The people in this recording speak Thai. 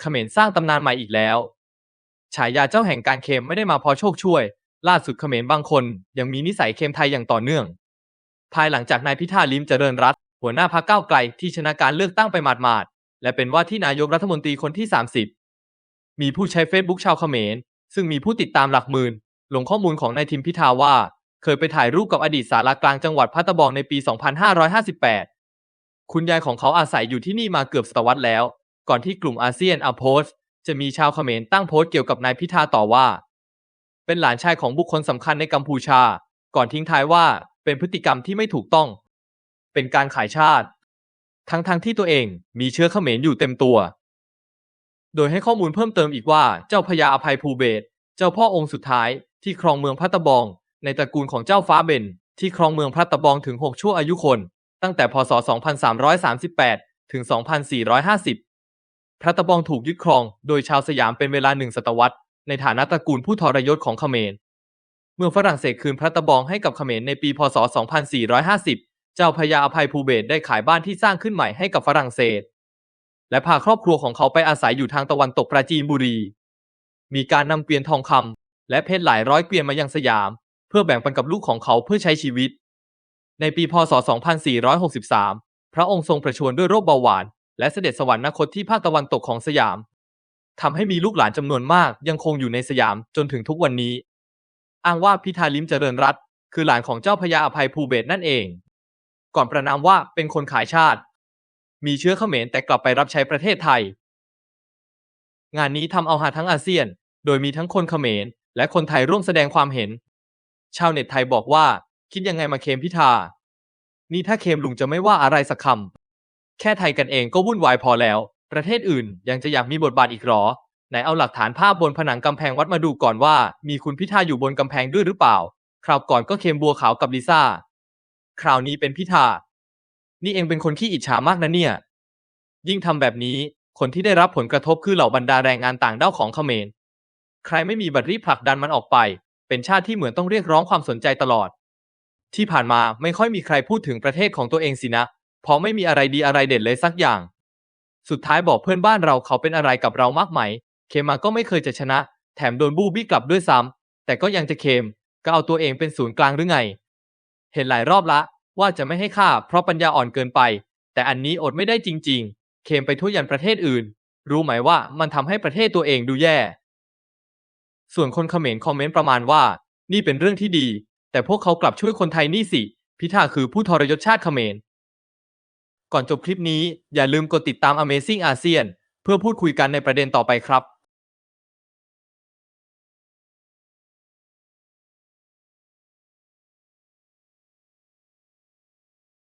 เขมรสร้างตำนานใหม่อีกแล้ว ฉายาเจ้าแห่งการเค็มไม่ได้มาเพอโชคช่วย ล่าสุดเขมรบางคน ยังมีนิสัยเค็มไทยอย่างต่อเนื่อง ภายหลังจากนายพิธาลิมเจริญรัตหัวหน้าพรรคก้าวไกลที่ชนะการเลือกตั้งไปหมาดๆและเป็นว่าที่นายกรัฐมนตรีคนที่ 30 มีผู้ใช้เฟซบุ๊กชาวเขมร ซึ่งมีผู้ติดตามหลักหมื่น ลงข้อมูลของนายทิมพิธาว่า เคยไปถ่ายรูปกับอดีตสารากลางจังหวัดพัตตาบองในปี 2558 คุณยายของเขาอาศัยอยู่ที่นี่มาเกือบศตวรรษแล้ว ก่อนที่กลุ่มอาเซียนอัโพสจะมีชาวเขมรตั้งโพสต์เกี่ยวกับนายพิธาต่อว่า เป็นหลานชายของบุคคลสำคัญในกัมพูชา ก่อนทิ้งท้ายว่าเป็นพฤติกรรมที่ไม่ถูกต้อง เป็นการขายชาติ ทั้งๆทที่ตัวเองมีเชื้อเขมรอยู่เต็มตัว โดยให้ข้อมูลเพิ่มเติมอีกว่าเจ้าพญาอภัยภูเบศเจ้าพ่อองค์สุดท้ายที่ครองเมืองพัตตบอง ในตระกูลของเจ้าฟ้าเบนที่ครองเมืองพัตตบองถึง 6 ชั่วอายุคน ตั้งแต่พศ 2338 ถึง 2450 ระตะบองถูกยึดครองโดยชาวสยามเป็นเวลาหนึ่งศตวรรษ ในฐานะตระกูลผู้ทรยศของเขมร เมื่อฝรั่งเศสคืนพระตะบองให้กับเขมรในปี พศ 2450 เจ้าพญาอภัยภูเบศได้ขายบ้านที่สร้างขึ้นใหม่ให้กับฝรั่งเศส และพาครอบครัวของเขาไปอาศัยอยู่ทางตะวันตกปราจีนบุรี มีการนำเกวียนทองคำและเพชรหลายร้อยเกวียนมายังสยาม เพื่อแบ่งปันกับลูกของเขาเพื่อใช้ชีวิต ในปี พศ 2463 พระองค์ทรงประชวรด้วยโรคเบาหวาน และเสด็จสวรรคตที่ภาคตะวันตกของสยามทำให้มีลูกหลานจำนวนมากยังคงอยู่ในสยามจนถึงทุกวันนี้ อ้างว่าพิธาลิมเจริญรัตคือหลานของเจ้าพญาอภัยภูเบศนั่นเอง ก่อนประนามว่าเป็นคนขายชาติ มีเชื้อเขมรแต่กลับไปรับใช้ประเทศไทย งานนี้ทำเอาหาทั้งอาเซียน โดยมีทั้งคนเขมรและคนไทยร่วมแสดงความเห็น ชาวเน็ตไทยบอกว่า คิดยังไงมาเคมพิธา นี่ถ้าเคมลุงจะไม่ว่าอะไรสักคำ แค่ไทยกันเองก็วุ่นวายพอแล้ว ประเทศอื่นยังจะอยากมีบทบาทอีกหรอ ไหนเอาหลักฐานภาพบนผนังกำแพงวัดมาดูก่อนว่า มีคุณพิธาอยู่บนกำแพงด้วยหรือเปล่า คราวก่อนก็เคมบัวขาวกับลิซ่า คราวนี้เป็นพิธา นี่เองเป็นคนขี้อิจฉามากนะเนี่ย ยิ่งทำแบบนี้ คนที่ได้รับผลกระทบคือเหล่าบรรดาแรงงานต่างด้าวของเขมร ใครไม่มีบัตรรีบผลักดันมันออกไป เป็นชาติที่เหมือนต้องเรียกร้องความสนใจตลอด ที่ผ่านมาไม่ค่อยมีใครพูดถึงประเทศของตัวเองสินะ พราะไม่มีอะไรดีอะไรเด่นเลยสักอย่าง สุดท้ายบอกเพื่อนบ้านเราเขาเป็นอะไรกับเรามากไหม เคมาก็ไม่เคยจะชนะ แถมโดนบูบี้กลับด้วยซ้ำแต่ก็ยังจะเคม ก็เอาตัวเองเป็นศูนย์กลางหรือไง เห็นหลายรอบละ ว่าจะไม่ให้ฆ่าเพราะปัญญาอ่อนเกินไป แต่อันนี้อดไม่ได้จริง ๆ เคมไปทั่วยันประเทศอื่น รู้ไหมว่ามันทำให้ประเทศตัวเองดูแย่ ส่วนคนเขมรคอมเมนต์ประมาณว่า นี่เป็นเรื่องที่ดี แต่พวกเขากลับช่วยคนไทยนี่สิ พิธาคือผู้ทรยศชาติเขมร ก่อนจบคลิปนี้อย่าลืมกดติดตาม Amazing ASEAN เพื่อพูดคุยกันในประเด็นต่อไปครับ